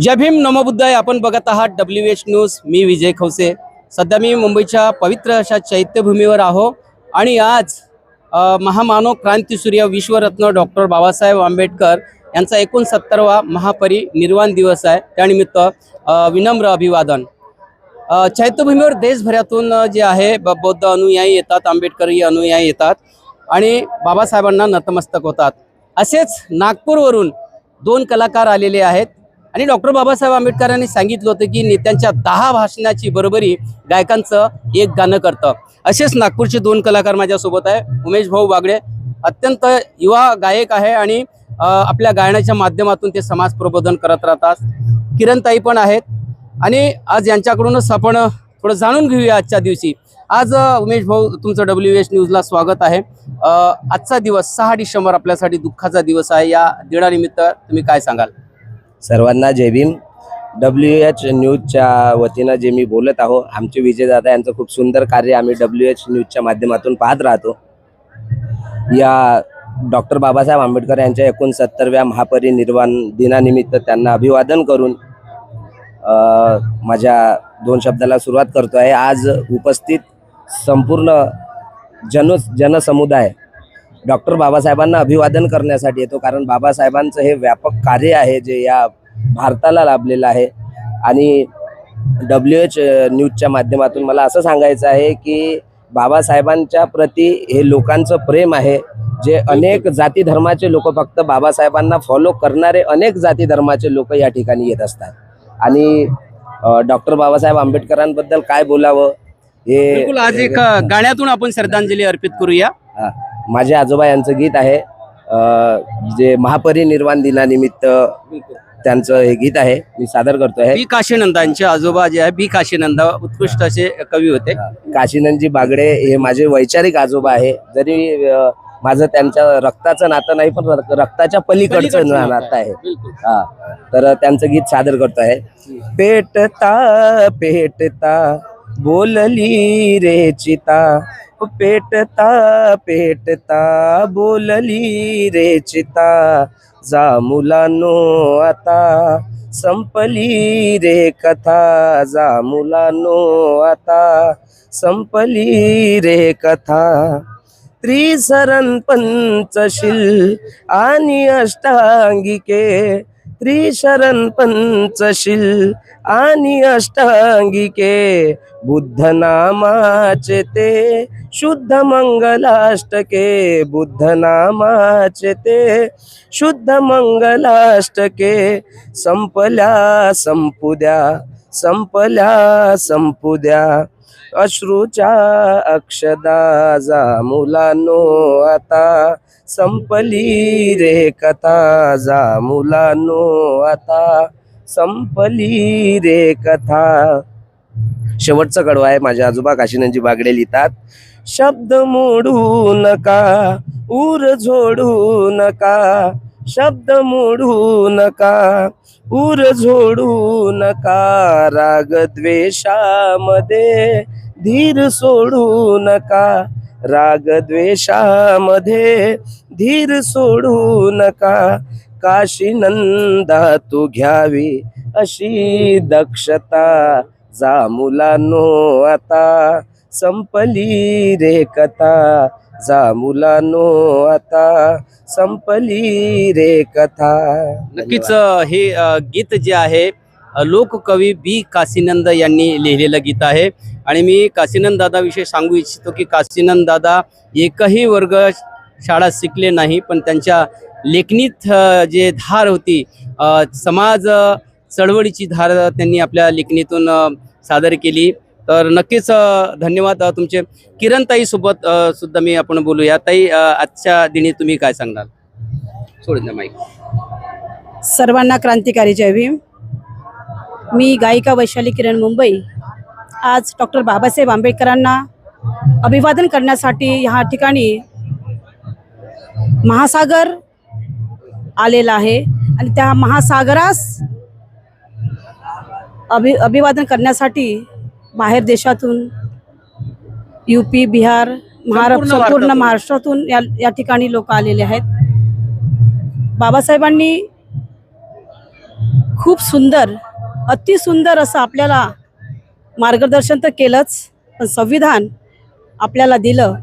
जय भीम नमो आपण बघत आहात डब्ल्यू एच न्यूज मी विजय खवसे. सध्या मी मुंबईच्या पवित्र अशा चैत्यभूमीवर आहो. आणि आज महामानव क्रांतीसूर्य विश्वरत्न डॉक्टर बाबासाहेब आंबेडकर यांचा एकोणसत्तरवा महापरिनिर्वाण दिवस आहे. त्यानिमित्त विनम्र अभिवादन. चैत्यभूमीवर देशभरातून जे आहे ब- बौद्ध अनुयायी येतात आंबेडकरी अनुयायी येतात आणि बाबासाहेबांना नतमस्तक होतात. असेच नागपूरवरून दोन कलाकार आलेले आहेत. आणि डॉक्टर बाबासाहेब आंबेडकरांनी सांगितलं होतं की नेत्यांच्या दहा भाषणाची बरोबरी गायकांचं एक गाणं करतं. असेच नागपूरचे दोन कलाकार माझ्यासोबत आहे. उमेश भाऊ बागडे अत्यंत युवा गायक आहे आणि आपल्या गायनाच्या माध्यमातून ते समाज प्रबोधन करत राहतात. किरणताई पण आहेत. आणि आज यांच्याकडूनच आपण थोडं जाणून घेऊया आजच्या दिवशी. आज उमेश भाऊ तुमचं डब्ल्यू एच न्यूजला स्वागत आहे. आजचा दिवस सहा डिसेंबर आपल्यासाठी दुःखाचा दिवस आहे. या दिनानिमित्त तुम्ही काय सांगाल? सर्वांना जय भीम. डब्ल्यू एच न्यूजच्या वतीनं जे मी बोलत आहो आमचे विजयदादा यांचं खूप सुंदर कार्य आम्ही डब्ल्यू एच न्यूजच्या माध्यमातून पाहत राहतो. या डॉक्टर बाबासाहेब आंबेडकर यांच्या एकोणसत्तरव्या महापरिनिर्वाण दिनानिमित्त त्यांना अभिवादन करून माझ्या दोन शब्दाला सुरुवात करतो आहे आज उपस्थित संपूर्ण जन जनसमुदाय डॉक्टर बाबासाहेबांना अभिवादन करण्यासाठी येतो कारण बाबासाहेबांचं हे व्यापक कार्य आहे जे या भारताला लाभलेलं आहे. आणि डब्ल्यू एच न्यूजच्या माध्यमातून मला असं सांगायचं आहे की बाबासाहेबांच्या प्रती हे लोकांचं प्रेम आहे. जे अनेक जाती धर्माचे लोक फक्त बाबासाहेबांना फॉलो करणारे अनेक जाती धर्माचे लोक या ठिकाणी येत असतात. आणि डॉक्टर बाबासाहेब आंबेडकरांबद्दल काय बोलावं हे आज एक गाण्यातून आपण श्रद्धांजली अर्पित करूया. हा. माझे आजोबा यांचं गीत आहे जे महापरिनिर्वाण दिनानिमित्त त्यांचं हे गीत आहे मी सादर करतो आहे बी काशीनंदांचे आजोबा जे आहे बी काशीनंदा उत्कृष्ट असे कवी होते. काशीनंदजी बागडे हे माझे वैचारिक आजोबा आहे जरी अ, माझं त्यांच्या रक्ताचं नातं नाही पण रक- रक्ताच्या पलीकडचं ना- नातं आहे. हा. तर त्यांचं गीत सादर करतो आहे पेटता पेटता बोलली रे चिता पेटता पेटता बोलली रे चिता जा मुलानो आता संपली रे कथा जा मुलानो आता संपली रे कथा. त्रिसरण पंचशील आणि अष्टांगिके त्रिशरण पंचशील आणि अष्टांगिके बुद्ध नामाचे ते शुद्ध मंगलाष्टके बुद्ध नामाचे ते शुद्ध मंगलाष्टके संपल्या संपुद्या संपल्या संपुद्या. अश्रूच्या अक्षदा जा मुलांनो आता. संपली रे कथा जा मुलांनो आता. संपली रे कथा. शेवटचं कडवा आहे माझ्या आजोबा काशीनांची बागडे लिहितात. शब्द मोडू नका उर झोडू नका. शब्द मोडू नका उर झोडू नका राग द्वेषामध्ये धीर सोडू नका राग द्वेषामध्ये धीर सोडू नका काशी नंदा तू घ्यावी अशी दक्षता जा मुलांनो आता संपली रे कथा. जा मुलांनो आता संपली रे कथा. नक्कीच अ, हे अ, गीत जे आहे अ, लोककवी बी काशीनंद यांनी लिहिलेलं गीत आहे. आणि मी काशीनंद दादाविषयी सांगू इच्छितो की काशीनंद दादा एकही वर्ग शाळा शिकले नाही पण त्यांच्या लेखनीत अ, जे धार होती अ, समाज अ, चळवळीची धार त्यांनी आपल्या लेखणीतून अ, सादर केली. तर नक्कीच धन्यवाद तुमचे. किरणताई सोबत सुद्धा मी आपण बोलूया. ताई आजच्या दिनी तुम्ही काय सांगणार? सोडून द्या माईक सर्वांना क्रांतिकारी जय भीम. मी गायिका वैशाली किरण मुंबई. आज डॉक्टर बाबासाहेब आंबेडकरांना अभिवादन करण्यासाठी ह्या ठिकाणी महासागर आलेला आहे आणि त्या महासागरास अभि अभिवादन करण्यासाठी बाहेर देशातून यू पी बिहार महाराष्ट्र भारतातून. महाराष्ट्रातून या या ठिकाणी लोक आलेले आहेत. बाबासाहेबांनी खूप सुंदर अतिसुंदर असं आपल्याला मार्गदर्शन तर केलंच पण संविधान आपल्याला दिलं.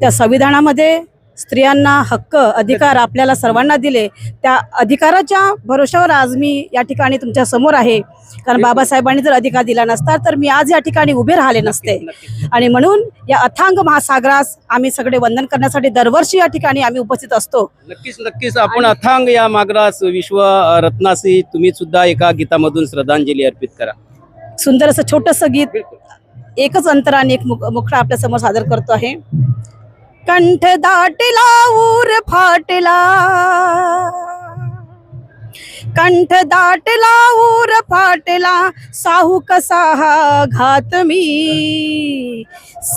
त्या संविधानामध्ये स्त्रियांना हक्क अधिकार आपल्याला सर्वांना दिले त्या अधिकाराच्या भरोशावर आज मी या ठिकाणी तुमच्यासमोर आहे. कारण बाबासाहेबांनी जर अधिकार दिला नसता तर मी आज या ठिकाणी उभे राहिले नसते. आणि म्हणून या अथांग महासागरास आम्ही सगळे वंदन करण्यासाठी दरवर्षी या ठिकाणी आम्ही उपस्थित असतो. नक्कीच नक्कीच. आपण अथांग या मागरास विश्व रत्नासी तुम्ही सुद्धा एका गीतामधून श्रद्धांजली अर्पित करा. सुंदर असं छोटंसं गीत एकच अंतराने एक मुख मुखडा आपल्यासमोर सादर करतो आहे. कंठ दाटला ऊर फाटला. कंठ दाटला ऊर फाटला. साहू कसा हा घात मी?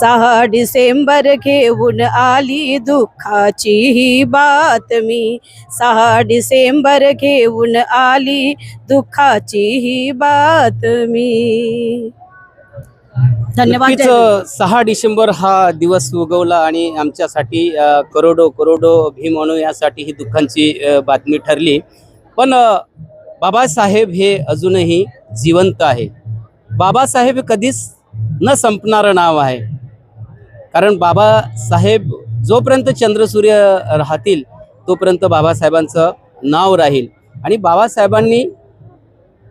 सहा डिसेंबर घेऊन आली दुःखाची ही बातमी सहा डिसेंबर घेऊन आली दुःखाची ही बातमी धन्यवाद सहा डिसेंबर हा दिवस उगवला आणि आमच्यासाठी करोडो करोडो भीम यासाठी ही दुःखांची बातमी ठरली. पण बाबासाहेब हे अजूनही जिवंत आहे. बाबासाहेब हे कधीच न संपणारं नाव आहे. कारण बाबासाहेब जोपर्यंत चंद्रसूर्य राहतील तोपर्यंत बाबासाहेबांचं नाव राहील. आणि बाबासाहेबांनी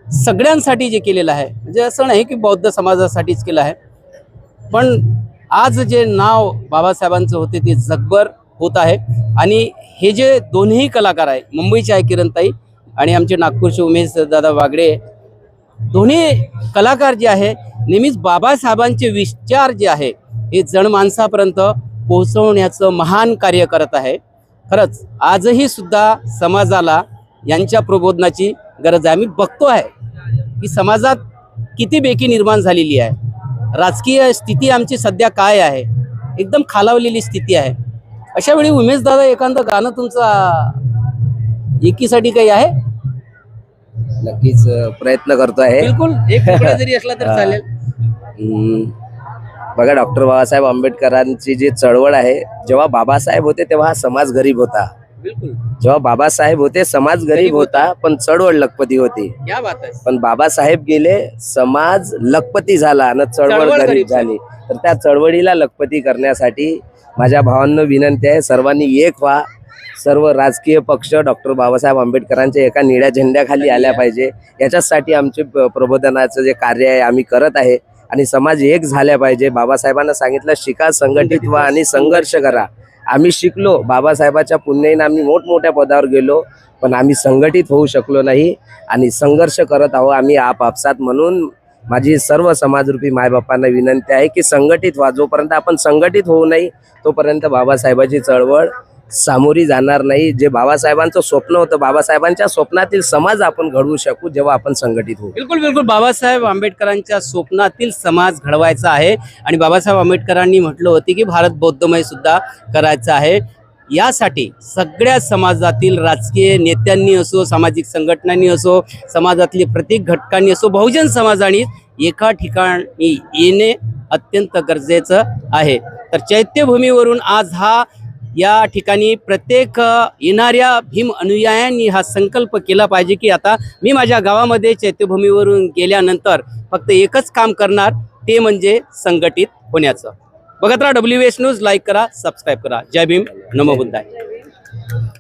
सगळ्यांसाठी जे केलेलं आहे म्हणजे असं नाही की बौद्ध समाजासाठीच केलं आहे पण आज जे नाव बाबासाहेबांचं होते ते जगभर होत आहे. आणि हे जे दोन्ही कलाकार आहे मुंबईचे आहे किरणताई आणि आमचे नागपूरचे उमेश दादा वागडे दोन्ही कलाकार जे आहे नेहमीच बाबासाहेबांचे विचार जे आहे हे जनमानसापर्यंत पोहोचवण्याचं महान कार्य करत आहे. खरंच आजही सुद्धा समाजाला यांच्या प्रबोधनाची गरज आहे. आम्ही बघतो आहे की समाजात किती बेकी निर्माण झालेली आहे. राजकीय स्थिती आमची सध्या काय आहे? एकदम खालावलेली स्थिती आहे. अशा वेळी उमेश दादा एखादं गाणं तुमचं एकीसाठी काही आहे? नक्कीच प्रयत्न करतो आहे. बिलकुल एक जरी असला तर चालेल. बघा डॉक्टर बाबासाहेब आंबेडकरांची जी चळवळ आहे जेव्हा बाबासाहेब होते तेव्हा हा समाज गरीब होता. जेव्हा बाबासाहेब होते समाज गरीब होता पण चळवळ लखपती होती. क्या बात आहे. पण बाबासाहेब गेले समाज लखपती झाला आणि चळवळ गरीब झाली. तर त्या चळवळीला लखपती करण्यासाठी माझ्या भावांना विनंती आहे सर्वांनी एक व्हा. सर्व राजकीय पक्ष डॉक्टर बाबासाहेब आंबेडकरांच्या एका निळ्या झेंड्याखाली आल्या पाहिजे. याच्यासाठी आमचे प्रबोधनाचं जे कार्य आहे आम्ही करत आहे. आणि समाज एक झाल्या पाहिजे. बाबासाहेबांना सांगितलं शिका संघटित व्हा आणि संघर्ष करा. आम्ही शिकलो बाबासाहेबाच्या पुण्याईनं आम्ही मोठमोठ्या पदावर गेलो पण आम्ही संघटित होऊ शकलो नाही आणि संघर्ष करत आहोत आम्ही आपापसात म्हणून. माझी सर्व समाजरूपी मायबापांना विनंती आहे की संघटित व्हा. जोपर्यंत आपण संघटित होऊ नाही तोपर्यंत बाबासाहेबाची चळवळ सामोरी जाणार नाही. जे बाबासाहेबांचं स्वप्न होतं बाबासाहेबांच्या स्वप्नातील समाज आपण घडवू शकू जेव्हा आपण संघटित होऊ. बिलकुल बिलकुल. बाबासाहेब आंबेडकरांच्या स्वप्नातील समाज घडवायचा आहे. आणि बाबासाहेब आंबेडकरांनी म्हटलं होतं की भारत बौद्धमय सुद्धा करायचं आहे. यासाठी सगळ्या समाजातील राजकीय नेत्यांनी असो सामाजिक संघटनांनी असो समाजातले प्रत्येक घटकांनी असो बहुजन समाजाने एका ठिकाणी येणे अत्यंत गरजेचं आहे. तर चैत्यभूमीवरून आज हा या ठिकाणी प्रत्येक येणाऱ्या भीम अनुयायांनी हा संकल्प केला पाहिजे की आता मी माझ्या गावामध्ये चैत्यभूमीवरून गेल्यानंतर फक्त एकच काम करणार ते म्हणजे संघटित होण्याचं. बघत राहा डब्ल्यू एस न्यूज लाईक करा सबस्क्राईब करा. जय भीम नमो बुद्धाय.